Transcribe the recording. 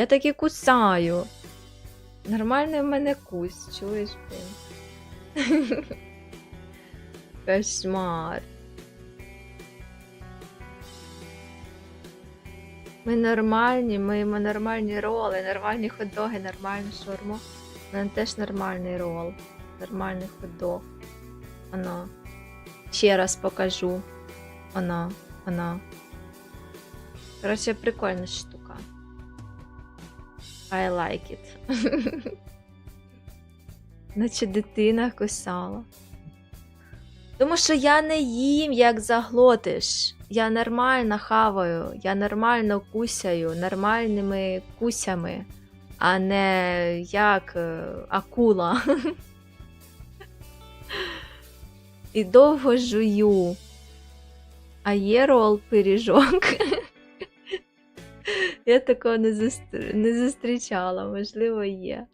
Я таки кусаю. Нормальний в мене кусь, чуєш, блін. Кошмар. Ми нормальні, ми їмо нормальні роли, нормальні хот-доги, нормальну шаурму. У мене теж нормальний рол. Нормальний хот-дог. Оно. Ще раз покажу. Оно, оно. Короче, прикольна штука. I like it. Наче дитина кусала. Тому що я не їм, як заглотиш. Я нормально хаваю, я нормально кусяю, нормальними кусями, а не як е, акула. І довго жую. А є рол пиріжок. Я такого не, зустр... не зустрічала, можливо, є.